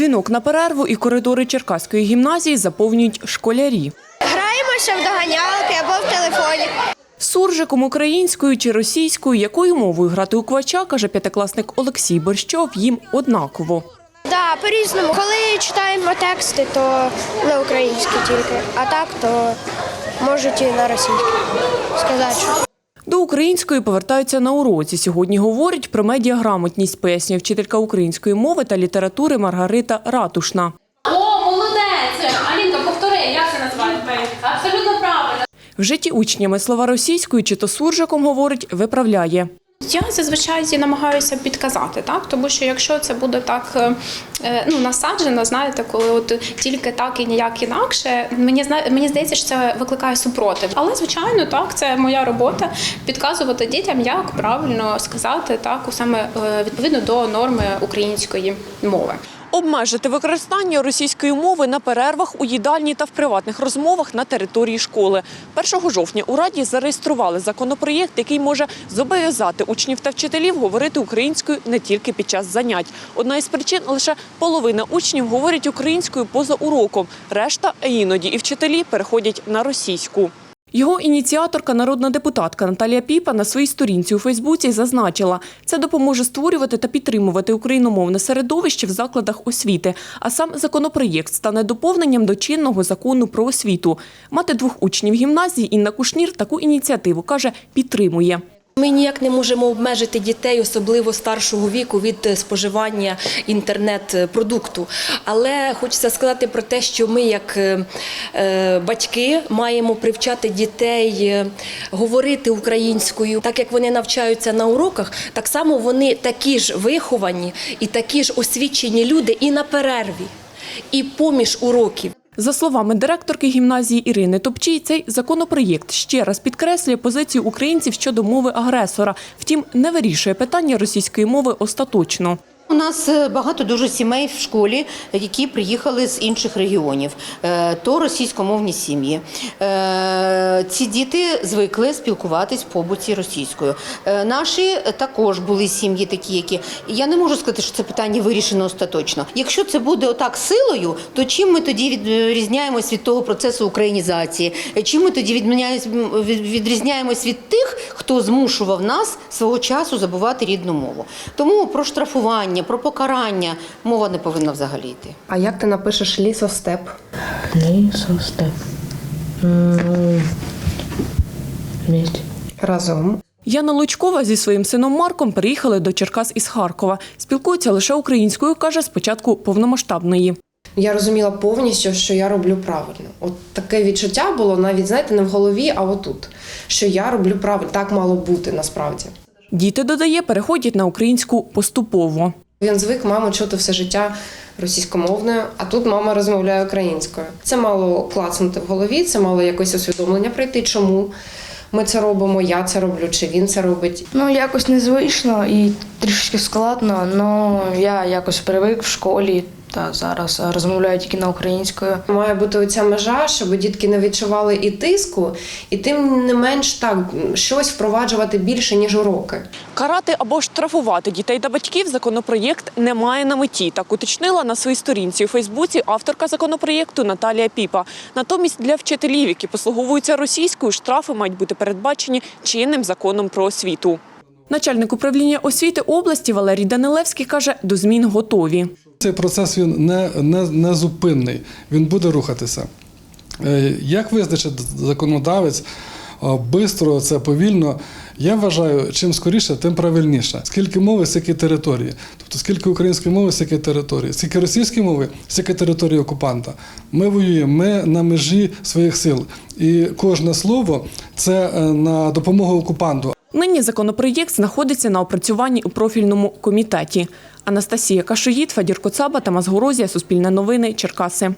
Дзвінок на перерву і коридори Черкаської гімназії заповнюють школярі. Граємося в доганялки або в телефоні. Суржиком українською чи російською, якою мовою грати у квача, каже п'ятикласник Олексій Борщов, їм однаково. Да, по-різному. Коли читаємо тексти, то на українській тільки, а так то можуть і на російській сказати. що. До української повертаються на уроці. Сьогодні говорять про медіаграмотність, пояснює вчителька української мови та літератури Маргарита Ратушна. О, молодець! Алінка, повтори, як це називається? Абсолютно правильно. В житті учнями слова російською чи то суржиком говорить, виправляє. Я зазвичай намагаюся підказати, так тому що якщо це буде так е, е, ну насаджено, знаєте, коли от тільки так і ніяк інакше, мені мені здається, що це викликає супротив. Але звичайно, так це моя робота підказувати дітям, як правильно сказати так, саме е, відповідно до норми української мови. Обмежити використання російської мови на перервах у їдальні та в приватних розмовах на території школи. 1 жовтня у Раді зареєстрували законопроєкт, який може зобов'язати учнів та вчителів говорити українською не тільки під час занять. Одна із причин лише половина учнів говорять українською поза уроком. Решта, іноді і вчителі переходять на російську. Його ініціаторка, народна депутатка Наталія Піпа на своїй сторінці у Фейсбуці зазначила, це допоможе створювати та підтримувати україномовне середовище в закладах освіти. А сам законопроєкт стане доповненням до чинного закону про освіту. Мати двох учнів гімназії Інна Кушнір таку ініціативу каже, підтримує. Ми ніяк не можемо обмежити дітей, особливо старшого віку, від е, споживання інтернет-продукту. Але хочеться сказати про те, що ми, як е, е, батьки, маємо привчати дітей говорити українською, так як вони навчаються на уроках, так само вони такі ж виховані і такі ж освічені люди і на перерві, і поміж уроків. За словами директорки гімназії Ірини Топчій, цей законопроєкт ще раз підкреслює позицію українців щодо мови агресора. Втім, не вирішує питання російської мови остаточно. У нас е, багато дуже сімей в школі, які приїхали з інших регіонів, Е, то російськомовні сім'ї. Е, Ці діти звикли спілкуватись в побуті російською. Наші також були сім'ї такі, які я не можу сказати, що це питання вирішено остаточно. Якщо це буде отак силою, то чим ми тоді відрізняємось від того процесу українізації? Чим ми тоді відрізняємось від тих, хто змушував нас свого часу забувати рідну мову? Тому про штрафування, про покарання мова не повинна взагалі йти. А як ти напишеш лісостеп? Лісостеп. Разом. Яна Лучкова зі своїм сином Марком переїхали до Черкас із Харкова. Спілкуються лише українською, каже, спочатку повномасштабної. Я розуміла повністю, що я роблю правильно. От таке відчуття було навіть, знаєте, не в голові, а отут. Що я роблю правильно. Так мало бути насправді. Діти, додає, переходять на українську поступово. Він звик маму чути все життя російськомовною, а тут мама розмовляє українською. Це мало клацнути в голові, це мало якось усвідомлення прийти, чому ми це робимо, я це роблю, чи він це робить. Ну, якось незвично і трішки складно, але я якось привик в школі та зараз розмовляю тільки на українською. Має бути оця межа, щоб дітки не відчували і тиску, і тим не менш так щось впроваджувати більше ніж уроки. Карати або штрафувати дітей та батьків законопроєкт не має на меті. Так уточнила на своїй сторінці у Фейсбуці авторка законопроєкту Наталія Піпа. Натомість для вчителів, які послуговуються російською, штрафи мають бути передбачені чинним законом про освіту. Начальник управління освіти області Валерій Данилевський каже, до змін готові. Цей процес він не, не, не зупинний, він буде рухатися. Е, Як визначить законодавець, бистро це повільно. Я вважаю, чим скоріше, тим правильніше. Скільки мови, стільки території. Тобто скільки української мови, стільки території. Скільки російської мови, стільки території окупанта. Ми воюємо, ми на межі своїх сил. І кожне слово це е, на допомогу окупанту. Нині законопроєкт знаходиться на опрацюванні у профільному комітеті. Анастасія Кашиїд, Федір Коцаба, Тамас Горозія, Суспільне новини, Черкаси.